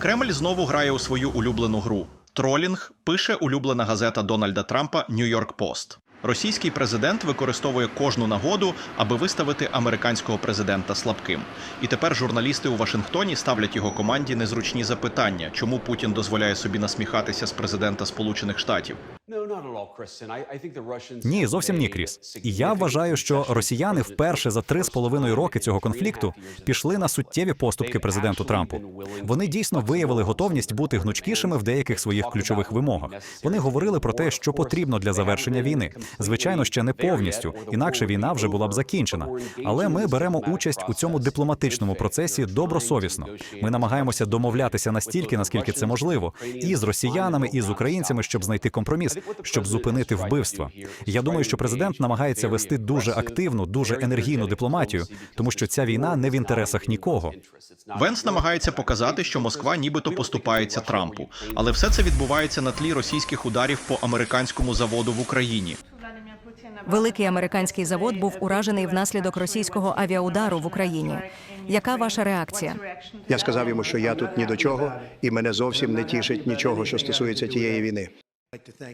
Кремль знову грає у свою улюблену гру. Тролінг пише улюблена газета Дональда Трампа Нью-Йорк Пост. Російський президент використовує кожну нагоду, аби виставити американського президента слабким. І тепер журналісти у Вашингтоні ставлять його команді незручні запитання, чому Путін дозволяє собі насміхатися з президента Сполучених Штатів. Ні, зовсім ні, Кріс. І я вважаю, що росіяни вперше за три з половиною роки цього конфлікту пішли на суттєві поступки президенту Трампу. Вони дійсно виявили готовність бути гнучкішими в деяких своїх ключових вимогах. Вони говорили про те, що потрібно для завершення війни. Звичайно, ще не повністю, інакше війна вже була б закінчена. Але ми беремо участь у цьому дипломатичному процесі добросовісно. Ми намагаємося домовлятися настільки, наскільки це можливо, і з росіянами, і з українцями, щоб знайти компроміс, щоб зупинити вбивства. Я думаю, що президент намагається вести дуже активну, дуже енергійну дипломатію, тому що ця війна не в інтересах нікого. Венс намагається показати, що Москва нібито поступається Трампу, але все це відбувається на тлі російських ударів по американському заводу в Україні. Великий американський завод був уражений внаслідок російського авіаудару в Україні. Яка ваша реакція? Я сказав йому, що я тут ні до чого, і мене зовсім не тішить нічого, що стосується тієї війни.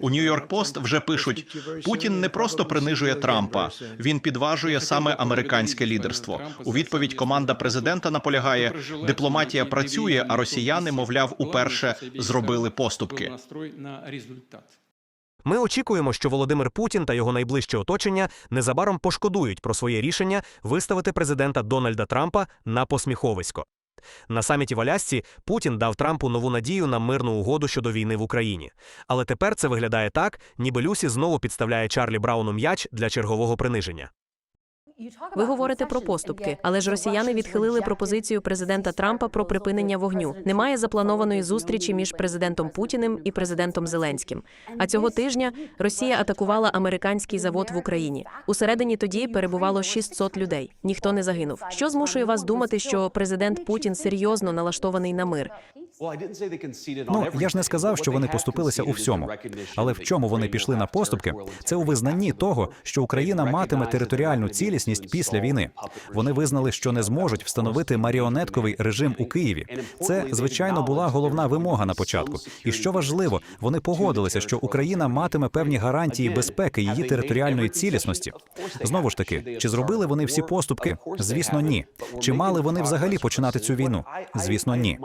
У Нью-Йорк Пост вже пишуть: Путін не просто принижує Трампа, він підважує саме американське лідерство. У відповідь команда президента наполягає, дипломатія працює, а росіяни, мовляв, уперше зробили поступки. Ми очікуємо, що Володимир Путін та його найближче оточення незабаром пошкодують про своє рішення виставити президента Дональда Трампа на посміховисько. На саміті в Алясці Путін дав Трампу нову надію на мирну угоду щодо війни в Україні. Але тепер це виглядає так, ніби Люсі знову підставляє Чарлі Брауну м'яч для чергового приниження. Ви говорите про поступки, але ж росіяни відхилили пропозицію президента Трампа про припинення вогню. Немає запланованої зустрічі між президентом Путіним і президентом Зеленським. А цього тижня Росія атакувала американський завод в Україні. Усередині тоді перебувало 600 людей. Ніхто не загинув. Що змушує вас думати, що президент Путін серйозно налаштований на мир? Ну я ж не сказав, що вони поступилися у всьому. Але в чому вони пішли на поступки? Це у визнанні того, що Україна матиме територіальну цілісність після війни. Вони визнали, що не зможуть встановити маріонетковий режим у Києві. Це звичайно була головна вимога на початку. І що важливо, вони погодилися, що Україна матиме певні гарантії безпеки її територіальної цілісності. Знову ж таки, чи зробили вони всі поступки? Звісно, ні. Чи мали вони взагалі починати цю війну? Звісно, ні.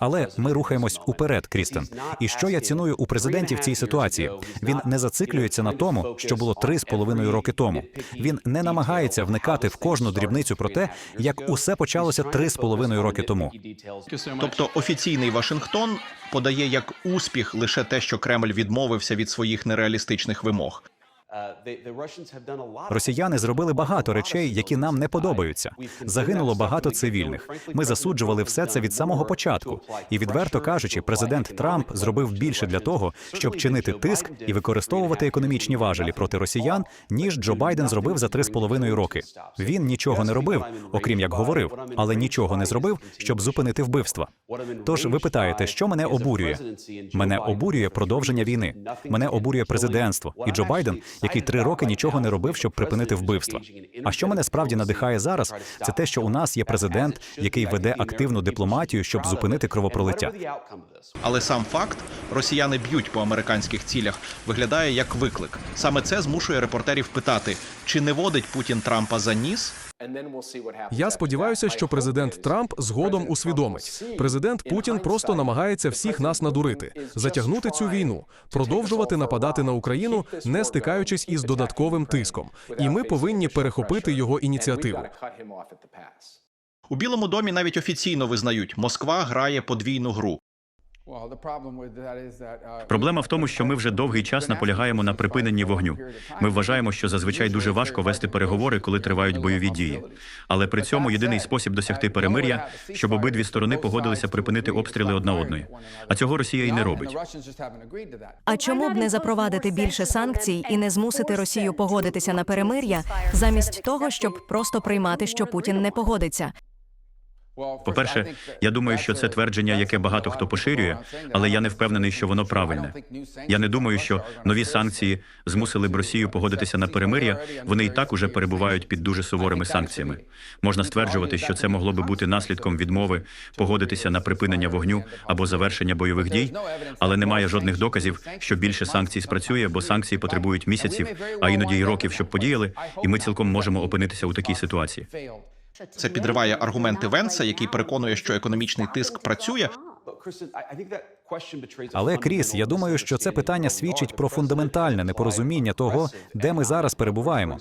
Але ми рухаємось уперед, Крістен. І що я ціную у президенті в цій ситуації? Він не зациклюється на тому, що було три з половиною роки тому. Він не намагається вникати в кожну дрібницю про те, як усе почалося три з половиною роки тому. Тобто офіційний Вашингтон подає як успіх лише те, що Кремль відмовився від своїх нереалістичних вимог. Росіяни зробили багато речей, які нам не подобаються. Загинуло багато цивільних. Ми засуджували все це від самого початку. І відверто кажучи, президент Трамп зробив більше для того, щоб чинити тиск і використовувати економічні важелі проти росіян, ніж Джо Байден зробив за три з половиною роки. Він нічого не робив, окрім як говорив, але нічого не зробив, щоб зупинити вбивства. Тож ви питаєте, що мене обурює? Мене обурює продовження війни. Мене обурює президентство і Джо Байден, який три роки нічого не робив, щоб припинити вбивства. А що мене справді надихає зараз, це те, що у нас є президент, який веде активну дипломатію, щоб зупинити кровопролиття. Але сам факт росіяни б'ють по американських цілях виглядає як виклик. Саме це змушує репортерів питати, чи не водить Путін Трампа за ніс, Я сподіваюся, що президент Трамп згодом усвідомить. Президент Путін просто намагається всіх нас надурити, затягнути цю війну, продовжувати нападати на Україну, не стикаючись із додатковим тиском. І ми повинні перехопити його ініціативу. У Білому домі навіть офіційно визнають, Москва грає подвійну гру. Проблема в тому, що ми вже довгий час наполягаємо на припиненні вогню. Ми вважаємо, що зазвичай дуже важко вести переговори, коли тривають бойові дії. Але при цьому єдиний спосіб досягти перемир'я, щоб обидві сторони погодилися припинити обстріли одна одної. А цього Росія й не робить. А чому б не запровадити більше санкцій і не змусити Росію погодитися на перемир'я, замість того, щоб просто приймати, що Путін не погодиться? По-перше, я думаю, що це твердження, яке багато хто поширює, але я не впевнений, що воно правильне. Я не думаю, що нові санкції змусили б Росію погодитися на перемир'я. Вони і так уже перебувають під дуже суворими санкціями. Можна стверджувати, що це могло би бути наслідком відмови погодитися на припинення вогню або завершення бойових дій, але немає жодних доказів, що більше санкцій спрацює, бо санкції потребують місяців, а іноді й років, щоб подіяли, і ми цілком можемо опинитися у такій ситуації. Це підриває аргументи Венса, який переконує, що економічний тиск працює. Але Кріс, я думаю, що це питання свідчить про фундаментальне непорозуміння того, де ми зараз перебуваємо.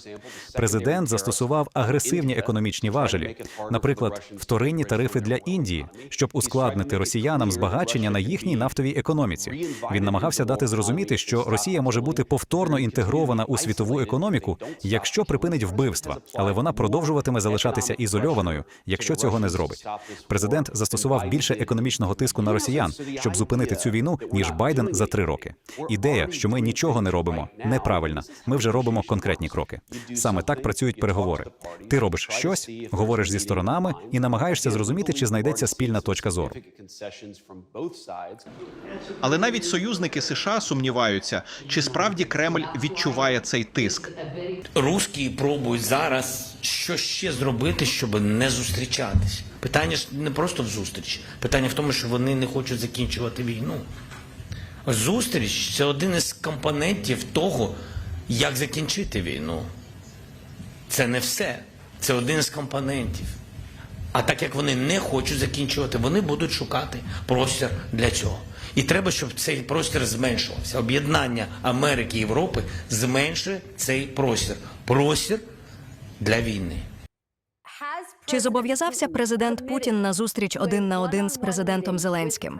Президент застосував агресивні економічні важелі, наприклад, вторинні тарифи для Індії, щоб ускладнити росіянам збагачення на їхній нафтовій економіці. Він намагався дати зрозуміти, що Росія може бути повторно інтегрована у світову економіку, якщо припинить вбивства, але вона продовжуватиме залишатися ізольованою, якщо цього не зробить. Президент застосував більше економічного тиску на росіян, щоб зупинити цю війну, ніж Байден за три роки. Ідея, що ми нічого не робимо, неправильна. Ми вже робимо конкретні кроки. Саме так працюють переговори. Ти робиш щось, говориш зі сторонами і намагаєшся зрозуміти, чи знайдеться спільна точка зору. Але навіть союзники США сумніваються, чи справді Кремль відчуває цей тиск. Русські пробують зараз що ще зробити, щоб не зустрічатись. Питання ж не просто в зустріч. Питання в тому, що вони не хочуть закінчувати війну. Зустріч це один із компонентів того, як закінчити війну. Це не все. Це один з компонентів. А так як вони не хочуть закінчувати, вони будуть шукати простір для цього. І треба, щоб цей простір зменшувався. Об'єднання Америки і Європи зменшує цей простір. Простір для війни. Чи зобов'язався президент Путін на зустріч один на один з президентом Зеленським?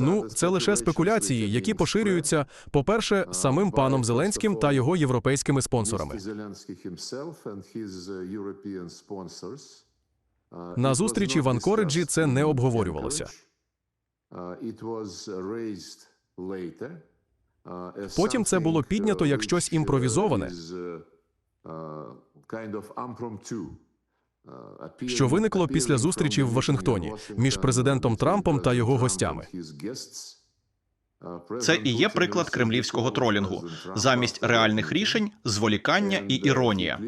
Ну, це лише спекуляції, які поширюються, по-перше, самим паном Зеленським та його європейськими спонсорами. На зустрічі в Анкориджі це не обговорювалося. Потім це було піднято як щось імпровізоване, що виникло після зустрічі в Вашингтоні між президентом Трампом та його гостями. Це і є приклад кремлівського тролінгу. Замість реальних рішень зволікання і іронія.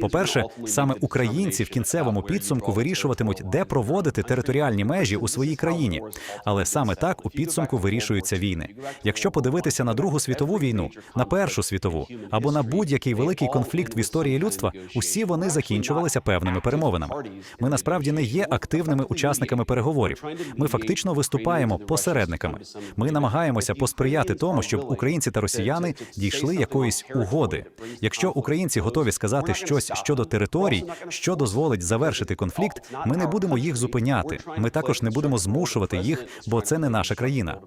По-перше, саме українці в кінцевому підсумку вирішуватимуть, де проводити територіальні межі у своїй країні. Але саме так у підсумку вирішуються війни. Якщо подивитися на Другу світову війну, на Першу світову або на будь-який великий конфлікт в історії людства, усі вони закінчувалися певними перемовинами. Ми насправді не є активними учасниками переговорів. Ми фактично виступаємо посередниками. Ми намагаємося посприяти тому, щоб українці та росіяни дійшли якоїсь угоди. Якщо українці готові сказати щось щодо територій, що дозволить завершити конфлікт, ми не будемо їх зупиняти. Ми також не будемо змушувати їх, бо це не наша країна.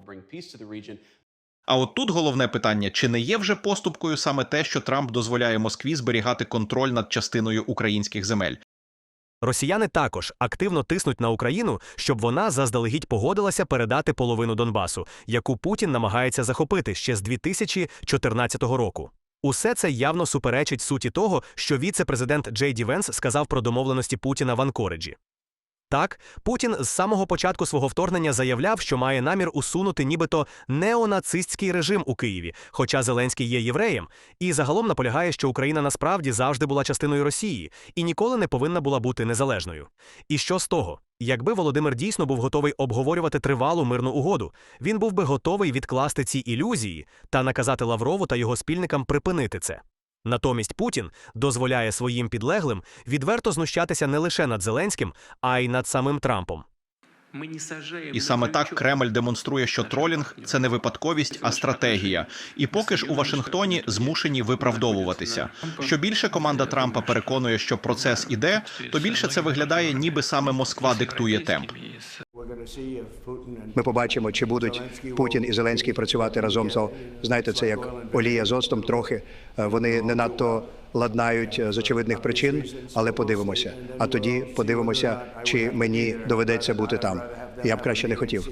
А от тут головне питання: чи не є вже поступкою саме те, що Трамп дозволяє Москві зберігати контроль над частиною українських земель? Росіяни також активно тиснуть на Україну, щоб вона заздалегідь погодилася передати половину Донбасу, яку Путін намагається захопити ще з 2014 року. Усе це явно суперечить суті того, що віце-президент Джей Ді Венс сказав про домовленості Путіна в Анкориджі. Так, Путін з самого початку свого вторгнення заявляв, що має намір усунути нібито неонацистський режим у Києві, хоча Зеленський є євреєм, і загалом наполягає, що Україна насправді завжди була частиною Росії і ніколи не повинна була бути незалежною. І що з того? Якби Володимир дійсно був готовий обговорювати тривалу мирну угоду, він був би готовий відкласти ці ілюзії та наказати Лаврову та його спільникам припинити це. Натомість Путін дозволяє своїм підлеглим відверто знущатися не лише над Зеленським, а й над самим Трампом. І саме так Кремль демонструє, що тролінг це не випадковість, а стратегія. І поки ж у Вашингтоні змушені виправдовуватися. Що більше команда Трампа переконує, що процес іде, то більше це виглядає, ніби саме Москва диктує темп. Ми побачимо, чи будуть Путін і Зеленський працювати разом. То знаєте, це як олія з оцтом трохи. Е, Вони не надто ладнають е, з очевидних причин, але подивимося. А тоді подивимося, чи мені доведеться бути там. Я б краще не хотів.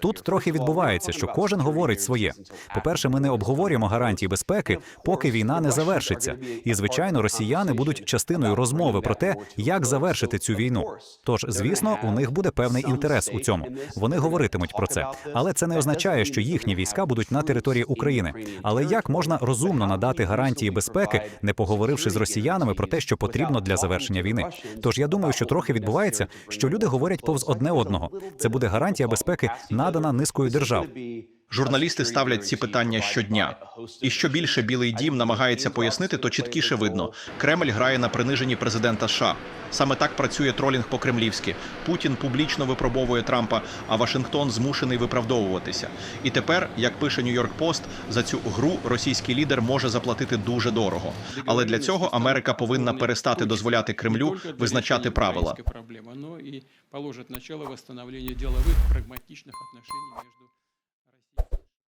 Тут трохи відбувається, що кожен говорить своє. По-перше, ми не обговорюємо гарантії безпеки, поки війна не завершиться. І звичайно, росіяни будуть частиною розмови про те, як завершити цю війну. Тож, звісно, у них буде певний інтерес у цьому. Вони говоритимуть про це, але це не означає, що їхні війська будуть на території України. Але як можна розумно надати гарантії безпеки, не поговоривши з росіянами про те, що потрібно для завершення війни? Тож я думаю, що трохи відбувається, що люди говорять повз одне одного. Це буде гарантія безпеки, надана низкою держав. Журналісти ставлять ці питання щодня. І що більше Білий Дім намагається пояснити, то чіткіше видно. Кремль грає на приниженні президента США. Саме так працює тролінг по-кремлівськи. Путін публічно випробовує Трампа, а Вашингтон змушений виправдовуватися. І тепер, як пише Нью-Йорк Пост, за цю гру російський лідер може заплатити дуже дорого. Але для цього Америка повинна перестати дозволяти Кремлю визначати правила. проблема, но и положит начало восстановлению деловых прагматичных отношений между